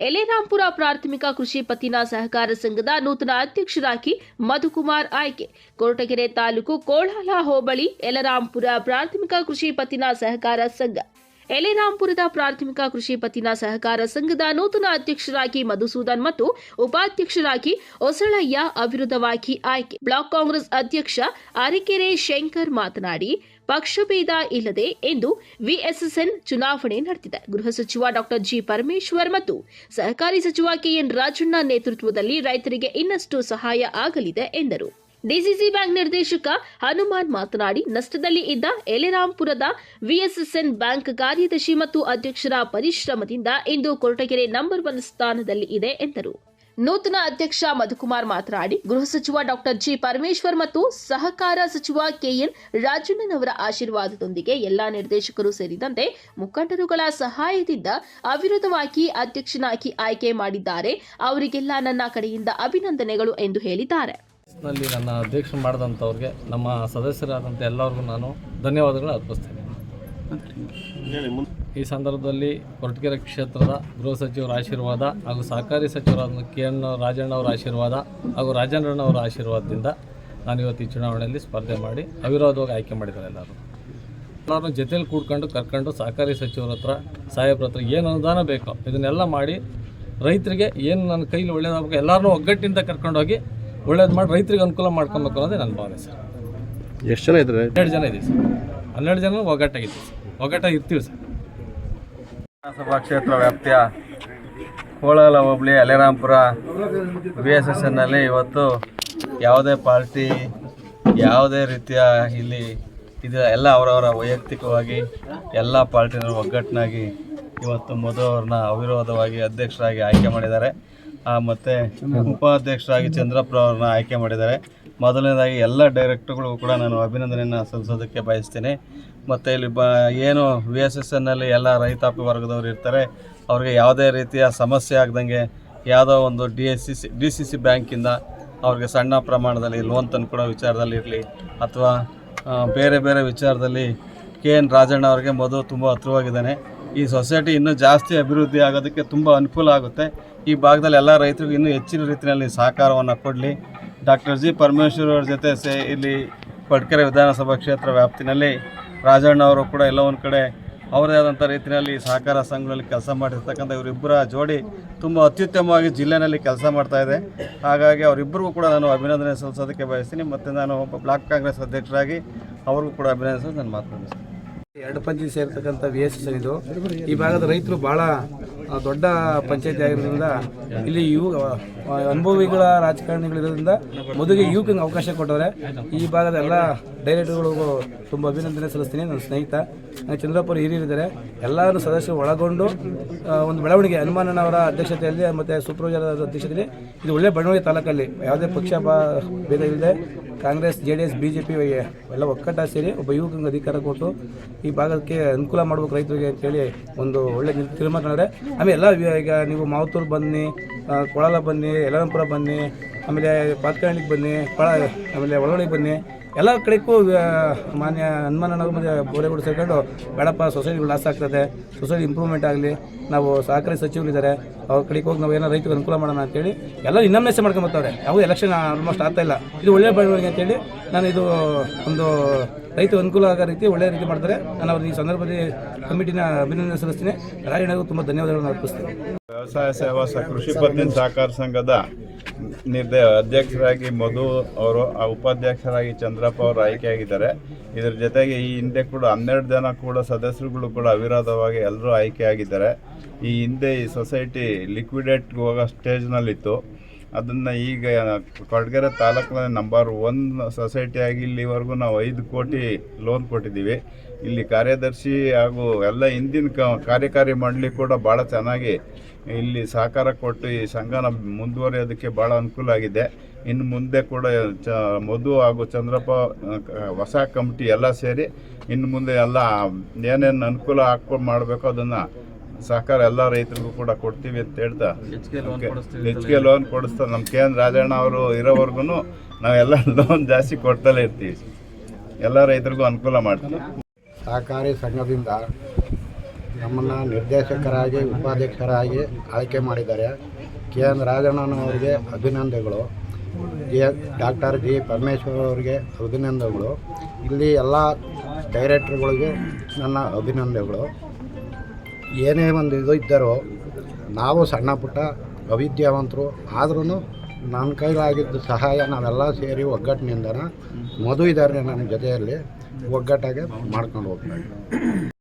ಎಲೆರಾಂಪುರ ಪ್ರಾಥಮಿಕ ಕೃಷಿ ಪತ್ತಿನ ಸಹಕಾರ ಸಂಘದ ನೂತನ ಅಧ್ಯಕ್ಷರಾಗಿ ಮಧುಕುಮಾರ್ ಆಯ್ಕೆ. ಕೊರಟಗೆರೆ ತಾಲೂಕು ಕೋಳಾಲ ಹೋಬಳಿ ಯಲರಾಂಪುರ ಪ್ರಾಥಮಿಕ ಕೃಷಿ ಪತ್ತಿನ ಸಹಕಾರ ಸಂಘ. ಎಲೆರಾಂಪುರದ ಪ್ರಾಥಮಿಕ ಕೃಷಿ ಪತ್ತಿನ ಸಹಕಾರ ಸಂಘದ ನೂತನ ಅಧ್ಯಕ್ಷರಾಗಿ ಮಧುಸೂದನ್ ಮತ್ತು ಉಪಾಧ್ಯಕ್ಷರಾಗಿ ಹೊಸಳಯ್ಯ ಅವಿರೋಧವಾಗಿ ಆಯ್ಕೆ. ಬ್ಲಾಕ್ ಕಾಂಗ್ರೆಸ್ ಅಧ್ಯಕ್ಷ ಅರಿಕೆರೆ ಶಂಕರ್ ಮಾತನಾಡಿ ಪಕ್ಷಭೇದ ಇಲ್ಲದೆ ಎಂದು ವಿಎಸ್ಎಸ್ಎನ್ ಚುನಾವಣೆ ನಡೆದಿದೆ. ಗೃಹ ಸಚಿವ ಡಾಕ್ಟರ್ ಜಿ ಪರಮೇಶ್ವರ್ ಮತ್ತು ಸಹಕಾರಿ ಸಚಿವ ಕೆಎನ್ ರಾಜಣ್ಣ ನೇತೃತ್ವದಲ್ಲಿ ರೈತರಿಗೆ ಇನ್ನಷ್ಟು ಸಹಾಯ ಆಗಲಿದೆ ಎಂದರು. ಡಿಸಿಸಿ ಬ್ಯಾಂಕ್ ನಿರ್ದೇಶಕ ಹನುಮಾನ್ ಮಾತನಾಡಿ, ನಷ್ಟದಲ್ಲಿ ಇದ್ದ ಎಲೆರಾಂಪುರದ ವಿಎಸ್ಎಸ್ಎನ್ ಬ್ಯಾಂಕ್ ಕಾರ್ಯದರ್ಶಿ ಮತ್ತು ಅಧ್ಯಕ್ಷರ ಪರಿಶ್ರಮದಿಂದ ಇಂದು ಕೊರಟಗೆರೆ ನಂಬರ್ ಒನ್ ಸ್ಥಾನದಲ್ಲಿ ಇದೆ ಎಂದರು. ನೂತನ ಅಧ್ಯಕ್ಷ ಮಧುಕುಮಾರ್ ಮಾತನಾಡಿ ಗೃಹ ಸಚಿವ ಡಾಕ್ಟರ್ ಜಿ ಪರಮೇಶ್ವರ್ ಮತ್ತು ಸಹಕಾರ ಸಚಿವ ಕೆಎನ್ ಅವರ ಆಶೀರ್ವಾದದೊಂದಿಗೆ ಎಲ್ಲಾ ನಿರ್ದೇಶಕರು ಸೇರಿದಂತೆ ಮುಖಂಡರುಗಳ ಸಹಾಯದಿಂದ ಅವಿರೋಧವಾಗಿ ಅಧ್ಯಕ್ಷನಾಗಿ ಆಯ್ಕೆ ಮಾಡಿದ್ದಾರೆ. ಅವರಿಗೆಲ್ಲ ನನ್ನ ಕಡೆಯಿಂದ ಅಭಿನಂದನೆಗಳು ಎಂದು ಹೇಳಿದ್ದಾರೆ. ನಲ್ಲಿ ನನ್ನ ಅಧ್ಯಕ್ಷ ಮಾಡಿದಂಥವ್ರಿಗೆ ನಮ್ಮ ಸದಸ್ಯರಾದಂಥ ಎಲ್ಲರಿಗೂ ನಾನು ಧನ್ಯವಾದಗಳು ಅರ್ಪಿಸ್ತೇನೆ. ಈ ಸಂದರ್ಭದಲ್ಲಿ ಕೊರಟಗೆರೆ ಕ್ಷೇತ್ರದ ಗೃಹ ಸಚಿವರ ಆಶೀರ್ವಾದ ಹಾಗೂ ಸಹಕಾರಿ ಸಚಿವರಾದ ಕೆ ಎನ್ ರಾಜಣ್ಣ ಅವರ ಆಶೀರ್ವಾದ ಹಾಗೂ ರಾಜೇಂದ್ರಣ್ಣವರ ಆಶೀರ್ವಾದದಿಂದ ನಾನು ಇವತ್ತು ಈ ಚುನಾವಣೆಯಲ್ಲಿ ಸ್ಪರ್ಧೆ ಮಾಡಿ ಅವಿರೋಧವಾಗಿ ಆಯ್ಕೆ ಮಾಡಿದ್ದಾರೆ ಎಲ್ಲರೂ. ಎಲ್ಲರೂ ಜೊತೆಲಿ ಕೂಡ್ಕೊಂಡು ಕರ್ಕೊಂಡು ಸಹಕಾರಿ ಸಚಿವರ ಹತ್ರ ಸಾಹೇಬ್ರ ಹತ್ರ ಏನು ಅನುದಾನ ಬೇಕೋ ಇದನ್ನೆಲ್ಲ ಮಾಡಿ ರೈತರಿಗೆ ಏನು ನನ್ನ ಕೈಲಿ ಒಳ್ಳೇದಾಗಬೇಕು ಎಲ್ಲರನ್ನೂ ಒಗ್ಗಟ್ಟಿಂದ ಕರ್ಕೊಂಡೋಗಿ ಒಳ್ಳೇದು ಮಾಡಿ ರೈತರಿಗೆ ಅನುಕೂಲ ಮಾಡ್ಕೊಬೇಕು ಅನ್ನೋದೇ ನನ್ನ ಭಾವನೆ ಸರ್. ಎಷ್ಟು ಜನ ಇದ್ದಾರೆ? ಎರಡು ಜನ ಇದ್ದೀವಿ ಸರ್. ಹನ್ನೆರಡು ಜನ ಒಗ್ಗಟ್ಟಾಗಿದ್ದೀವಿ ಒಗ್ಗಟ್ಟಾಗಿ ಇರ್ತೀವಿ ಸರ್. ವಿಧಾನಸಭಾ ಕ್ಷೇತ್ರ ವ್ಯಾಪ್ತಿಯ ಕೋಳಲ ಹೋಬಳಿ ಅಲೆರಾಂಪುರ ಬಿ ಎಸ್ ಎಸ್ ಎನ್ನಲ್ಲಿ ಇವತ್ತು ಯಾವುದೇ ಪಾರ್ಟಿ, ಯಾವುದೇ ರೀತಿಯ ಇಲ್ಲಿ ಇದು ಎಲ್ಲ ಅವರವರ ವೈಯಕ್ತಿಕವಾಗಿ ಎಲ್ಲ ಪಾರ್ಟಿನ ಒಗ್ಗಟ್ಟಿನಾಗಿ ಇವತ್ತು ಮಧು ಅವ್ರನ್ನ ಅವಿರೋಧವಾಗಿ ಅಧ್ಯಕ್ಷರಾಗಿ ಆಯ್ಕೆ ಮಾಡಿದ್ದಾರೆ. ಮತ್ತು ಉಪಾಧ್ಯಕ್ಷರಾಗಿ ಚಂದ್ರಪ್ಪ ಅವ್ರನ್ನ ಆಯ್ಕೆ ಮಾಡಿದ್ದಾರೆ. ಮೊದಲನೇದಾಗಿ ಎಲ್ಲ ಡೈರೆಕ್ಟರ್ಗಳಿಗೂ ಕೂಡ ನಾನು ಅಭಿನಂದನೆಯನ್ನು ಸಲ್ಲಿಸೋದಕ್ಕೆ ಬಯಸ್ತೀನಿ. ಮತ್ತು ಇಲ್ಲಿ ಬ, ಏನು ವಿ ಎಸ್ ಎಸ್ ಎನ್ನಲ್ಲಿ ಎಲ್ಲ ರೈತಾಪಿ ವರ್ಗದವರು ಇರ್ತಾರೆ, ಅವ್ರಿಗೆ ಯಾವುದೇ ರೀತಿಯ ಸಮಸ್ಯೆ ಆಗ್ದಂಗೆ ಯಾವುದೋ ಒಂದು D S C C D C C ಬ್ಯಾಂಕಿಂದ ಅವ್ರಿಗೆ ಸಣ್ಣ ಪ್ರಮಾಣದಲ್ಲಿ ಲೋನ್ ತಂದುಕೊಡೋ ವಿಚಾರದಲ್ಲಿ ಇರಲಿ, ಅಥವಾ ಬೇರೆ ಬೇರೆ ವಿಚಾರದಲ್ಲಿ ಕೆ ಎನ್ ರಾಜಣ್ಣ ಅವರಿಗೆ ಮೊದಲು ತುಂಬ ಹತ್ರವಾಗಿದ್ದಾನೆ. ಈ ಸೊಸೈಟಿ ಇನ್ನೂ ಜಾಸ್ತಿ ಅಭಿವೃದ್ಧಿ ಆಗೋದಕ್ಕೆ ತುಂಬ ಅನುಕೂಲ ಆಗುತ್ತೆ. ಈ ಭಾಗದಲ್ಲಿ ಎಲ್ಲ ರೈತರಿಗೂ ಇನ್ನೂ ಹೆಚ್ಚಿನ ರೀತಿಯಲ್ಲಿ ಸಹಕಾರವನ್ನು ಕೊಡಲಿ. ಡಾಕ್ಟರ್ ಜಿ ಪರಮೇಶ್ವರ್ ಅವರ ಜೊತೆ ಸೇ ಇಲ್ಲಿ ಪಡ್ಕರೆ ವಿಧಾನಸಭಾ ಕ್ಷೇತ್ರ ವ್ಯಾಪ್ತಿನಲ್ಲಿ ರಾಜಣ್ಣ ಅವರು ಕೂಡ ಎಲ್ಲ ಒಂದು ಕಡೆ ಅವರದೇ ಆದಂಥ ರೀತಿಯಲ್ಲಿ ಸಹಕಾರ ಸಂಘಗಳಲ್ಲಿ ಕೆಲಸ ಮಾಡಿರ್ತಕ್ಕಂಥ ಇವರಿಬ್ಬರ ಜೋಡಿ ತುಂಬ ಅತ್ಯುತ್ತಮವಾಗಿ ಜಿಲ್ಲೆನಲ್ಲಿ ಕೆಲಸ ಮಾಡ್ತಾ ಇದೆ. ಹಾಗಾಗಿ ಅವರಿಬ್ಬರಿಗೂ ಕೂಡ ನಾನು ಅಭಿನಂದನೆ ಸಲ್ಲಿಸೋದಕ್ಕೆ ಬಯಸ್ತೀನಿ. ಮತ್ತು ನಾನು ಒಬ್ಬ ಬ್ಲಾಕ್ ಕಾಂಗ್ರೆಸ್ ಅಧ್ಯಕ್ಷರಾಗಿ ಅವ್ರಿಗೂ ಕೂಡ ಅಭಿನಂದಿಸೋದು ನಾನು ಮಾತು ಮುಗಿಸ್ತೀನಿ. ಎರಡು ಪಂಚಾಯತ್ ಸೇರ್ತಕ್ಕಂಥ ವಿ ಎಸ್ ಇದು. ಈ ಭಾಗದ ರೈತರು ಭಾಳ ದೊಡ್ಡ ಪಂಚಾಯತಿ ಆಗಿರೋದ್ರಿಂದ ಇಲ್ಲಿ ಯುವ ಅನುಭವಿಗಳ ರಾಜಕಾರಣಿಗಳಿರೋದ್ರಿಂದ ಮೊದಲಿಗೆ ಯುವಕಂಗೆ ಅವಕಾಶ ಕೊಟ್ಟವ್ರೆ. ಈ ಭಾಗದ ಎಲ್ಲ ಡೈರೆಕ್ಟರ್ಗಳಿಗೂ ತುಂಬ ಅಭಿನಂದನೆ ಸಲ್ಲಿಸ್ತೀನಿ. ನನ್ನ ಸ್ನೇಹಿತ ನನಗೆ ಚಂದ್ರಪುರ ಹಿರಿಯರಿದ್ದಾರೆ. ಎಲ್ಲರೂ ಸದಸ್ಯರು ಒಳಗೊಂಡು ಒಂದು ಬೆಳವಣಿಗೆ ಹನುಮಾನನವರ ಅಧ್ಯಕ್ಷತೆಯಲ್ಲಿ ಮತ್ತು ಸುಪ್ರೋಜರ ಅಧ್ಯಕ್ಷತೆಯಲ್ಲಿ ಇದು ಒಳ್ಳೆ ಬೆಳವಣಿಗೆ ತಾಲೂಕಲ್ಲಿ. ಯಾವುದೇ ಪಕ್ಷ ಭೇದ ಇಲ್ಲದೆ Congress J D S B J P ಎಲ್ಲ ಒಕ್ಕಟ್ಟಾಗಿ ಸೇರಿ ಒಬ್ಬ ಯುವಕಂಗೆ ಅಧಿಕಾರ ಕೊಟ್ಟು ಈ ಭಾಗಕ್ಕೆ ಅನುಕೂಲ ಮಾಡ್ಬೇಕು ರೈತರಿಗೆ ಅಂತೇಳಿ ಒಂದು ಒಳ್ಳೆ ತೀರ್ಮಾನ ಮಾಡಿದ್ರೆ ಆಮೇಲೆ ಎಲ್ಲ ಈಗ ನೀವು ಮಾವತೂರು ಬನ್ನಿ ಕೊಳಲ ಬನ್ನಿ ಯಲರಂಪುರ ಬನ್ನಿ, ಆಮೇಲೆ ಪಾತ್ಕಳ್ಳಿಗೆ ಬನ್ನಿ ಕೊಳ ಆಮೇಲೆ ಒಳಗಡೆಗೆ ಬನ್ನಿ ಎಲ್ಲ ಕಡೆಗೂ ಮಾನ್ಯ ಹನುಮಾನನವರು ಮತ್ತು ಬೋರೆಗಳು ಸೇರ್ಕೊಂಡು ಬೇಡಪ್ಪ ಸೊಸೈಟಿಗಳು ಲಾಸ್ ಆಗ್ತದೆ ಸೊಸೈಟಿ ಇಂಪ್ರೂವ್ಮೆಂಟ್ ಆಗಲಿ, ನಾವು ಸಹಕಾರಿ ಸಚಿವರಿದ್ದಾರೆ, ಅವ್ರ ಕಡೆಗೆ ಹೋಗಿ ನಾವು ಏನೋ ರೈತರಿಗೆ ಅನುಕೂಲ ಮಾಡೋಣ ಅಂತೇಳಿ ಎಲ್ಲ ಇನ್ನೊಮ್ಮೆ ಮಾಡ್ಕೊಂಬರ್ತಾರೆ ಯಾವುದೇ ಎಲೆಕ್ಷನ್ ಆಲ್ಮೋಸ್ಟ್ ಆಗ್ತಾ ಇಲ್ಲ. ಇದು ಒಳ್ಳೆಯ ಬೆಳವಣಿಗೆ ಅಂತೇಳಿ ನಾನು ಇದು ಒಂದು ರೈತ ಅನುಕೂಲ ಆಗೋ ರೀತಿ ಒಳ್ಳೆಯ ರೀತಿ ಮಾಡ್ತಾರೆ. ನಾನು ಅವ್ರಿಗೆ ಈ ಸಂದರ್ಭದಲ್ಲಿ ಕಮಿಟಿನ ಅಭಿನಂದನೆ ಸಲ್ಲಿಸ್ತೀನಿ. ರಾಯಣ್ಣಗೂ ತುಂಬ ಧನ್ಯವಾದಗಳನ್ನು ಅರ್ಪಿಸ್ತೀನಿ. ವ್ಯವಸಾಯ ಸೇವಾ ಕೃಷಿ ಪತ್ತಿನ ಸಹಕಾರ ಸಂಘದ ನಿರ್ದೇ ಅಧ್ಯಕ್ಷರಾಗಿ ಮಧು ಅವರು ಆ ಉಪಾಧ್ಯಕ್ಷರಾಗಿ ಚಂದ್ರಪ್ಪ ಅವರು ಆಯ್ಕೆಯಾಗಿದ್ದಾರೆ. ಇದರ ಜೊತೆಗೆ ಈ ಹಿಂದೆ ಕೂಡ ಹನ್ನೆರಡು ಜನ ಕೂಡ ಸದಸ್ಯರುಗಳು ಕೂಡ ಅವಿರೋಧವಾಗಿ ಎಲ್ಲರೂ ಆಯ್ಕೆಯಾಗಿದ್ದಾರೆ. ಈ ಹಿಂದೆ ಈ ಸೊಸೈಟಿ ಲಿಕ್ವಿಡೇಟ್ಗೆ ಹೋಗೋ ಸ್ಟೇಜ್ನಲ್ಲಿತ್ತು. ಅದನ್ನು ಈಗ ಕೊಡ್ಗೆರೆ ತಾಲೂಕಿನ ನಂಬರ್ ಒನ್ ಸೊಸೈಟಿಯಾಗಿ ಇಲ್ಲಿವರೆಗೂ ನಾವು ಐದು ಕೋಟಿ ಲೋನ್ ಕೊಟ್ಟಿದ್ದೀವಿ. ಇಲ್ಲಿ ಕಾರ್ಯದರ್ಶಿ ಹಾಗೂ ಎಲ್ಲ ಹಿಂದಿನ ಕ, ಕಾರ್ಯಕಾರಿ ಮಂಡಳಿ ಕೂಡ ಭಾಳ ಚೆನ್ನಾಗಿ ಇಲ್ಲಿ ಸಹಕಾರ ಕೊಟ್ಟು ಈ ಸಂಘನ ಮುಂದುವರಿಯೋದಕ್ಕೆ ಭಾಳ ಅನುಕೂಲ ಆಗಿದೆ. ಇನ್ನು ಮುಂದೆ ಕೂಡ ಚ, ಮಧು ಹಾಗೂ ಚಂದ್ರಪ್ಪ ಹೊಸ ಕಮಿಟಿ ಎಲ್ಲ ಸೇರಿ ಇನ್ನು ಮುಂದೆ ಎಲ್ಲ ಏನೇನು ಅನುಕೂಲ ಹಾಕ್ಕೊಂಡು ಮಾಡಬೇಕು ಅದನ್ನು ಸಹಕಾರ ಎಲ್ಲ ರೈತರಿಗೂ ಕೂಡ ಕೊಡ್ತೀವಿ ಅಂತ ಹೇಳ್ತಾ. ಹೆಚ್ಚಿಗೆ ಲೋನ್ ಕೊಡಿಸ್ತಾ ನಮ್ಮ ಕೆ ಎನ್ ರಾಜಣ್ಣ ಅವರು ಇರೋವರೆಗೂ ನಾವೆಲ್ಲ ಲೋನ್ ಜಾಸ್ತಿ ಕೊಡ್ತಲೇ ಇರ್ತೀವಿ. ಎಲ್ಲ ರೈತರಿಗೂ ಅನುಕೂಲ ಮಾಡ್ತೀವಿ. ಸಹಕಾರಿ ಸಂಘದಿಂದ ನಮ್ಮನ್ನು ನಿರ್ದೇಶಕರಾಗಿ ಉಪಾಧ್ಯಕ್ಷರಾಗಿ ಆಯ್ಕೆ ಮಾಡಿದ್ದಾರೆ. ಕೆ ಎನ್ ರಾಜಣ್ಣನವರಿಗೆ ಅಭಿನಂದನೆಗಳು. ಜಿ ಡಾಕ್ಟರ್ ಜಿ ಪರಮೇಶ್ವರ್ ಅವರಿಗೆ ಅಭಿನಂದನೆಗಳು. ಇಲ್ಲಿ ಎಲ್ಲ ಡೈರೆಕ್ಟ್ರುಗಳಿಗೂ ನನ್ನ ಅಭಿನಂದನೆಗಳು. ಏನೇ ಒಂದು ಇದು ಇದ್ದರೂ ನಾವು ಸಣ್ಣ ಪುಟ್ಟ ಅವಿದ್ಯಾವಂತರು ಆದ್ರೂ ನನ್ನ ಕೈಲಾಗಿದ್ದ ಸಹಾಯ ನಾವೆಲ್ಲ ಸೇರಿ ಒಗ್ಗಟ್ಟಿನಿಂದ ಮದುವೆ ಇದ್ದಾರೆ ನನ್ನ ಜೊತೆಯಲ್ಲಿ ಒಗ್ಗಟ್ಟಾಗೆ ಮಾಡ್ಕೊಂಡು ಹೋಗ್ತಾ ಇದ್ದೀವಿ